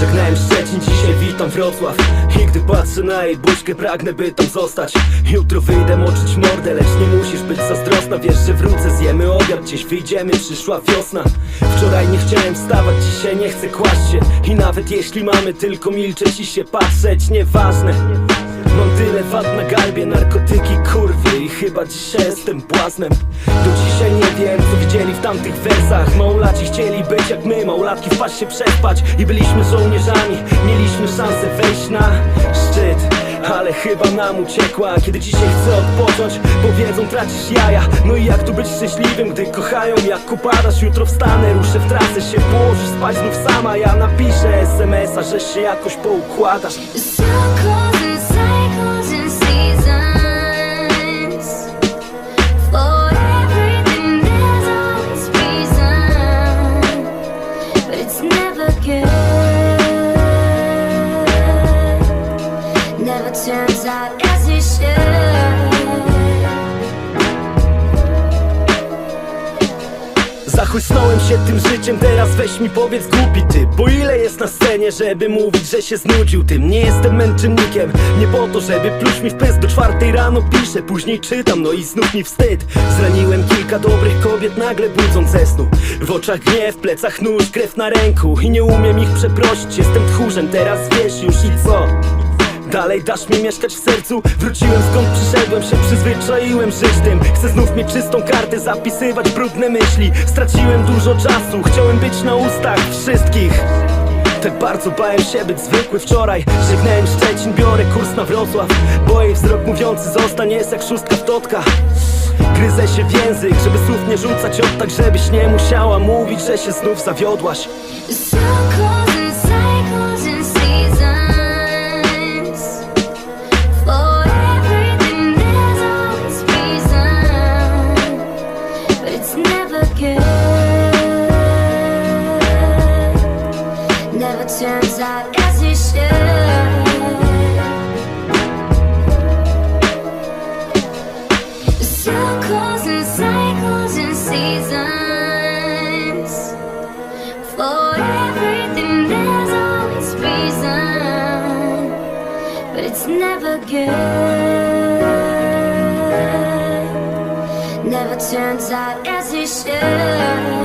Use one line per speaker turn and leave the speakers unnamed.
Żegnałem Szczecin, dzisiaj witam Wrocław. I gdy patrzę na jej buźkę, pragnę by tam zostać. Jutro wyjdę moczyć mordę, lecz nie musisz być zazdrosna. Wiesz, że wrócę, zjemy obiad, gdzieś wyjdziemy, przyszła wiosna. Wczoraj nie chciałem wstawać, dzisiaj nie chcę kłaść się. I nawet jeśli mamy tylko milczeć i się patrzeć, nieważne. Mam tyle wad na garbie, narkotyki, kurwy I chyba dzisiaj jestem błaznem. Do dzisiaj widzieli w tamtych wersach. Małolaci chcieli być jak my, małolatki wpaść się przespać. I byliśmy żołnierzami, mieliśmy szansę wejść na szczyt. Ale chyba nam uciekła. Kiedy dzisiaj chcę odpocząć Powiedzą tracisz jaja. No i jak tu być szczęśliwym Gdy kochają? Jak upadasz Jutro wstanę, ruszę w trasę Się położysz spać znów sama. Ja napiszę smsa, że się jakoś poukładasz Zachłysnąłem się tym życiem, teraz weź mi powiedz głupi ty Bo ile jest na scenie, żeby mówić, że się znudził tym? Nie jestem męczennikiem, nie po to, żeby pluć mi w pysk Do czwartej rano piszę, później czytam, no i znów mi wstyd. Zraniłem kilka dobrych kobiet, nagle budząc ze snu. W oczach gniew, plecach nóż, krew na ręku. I nie umiem ich przeprosić, jestem tchórzem, teraz wiesz już i co? Dalej dasz mi mieszkać w sercu. Wróciłem skąd przyszedłem się Przyzwyczaiłem żyć tym. Chcę znów mieć czystą kartę Zapisywać brudne myśli. Straciłem dużo czasu Chciałem być na ustach wszystkich. Tak bardzo bałem się być zwykły wczoraj. Żegnałem Szczecin, biorę kurs na Wrocław. Bo jej wzrok mówiący zostań jest jak szóstka w totka. Gryzę się w język, żeby słów nie rzucać od tak Żebyś nie musiała mówić, że się znów zawiodłaś
never good. Never turns out as it should.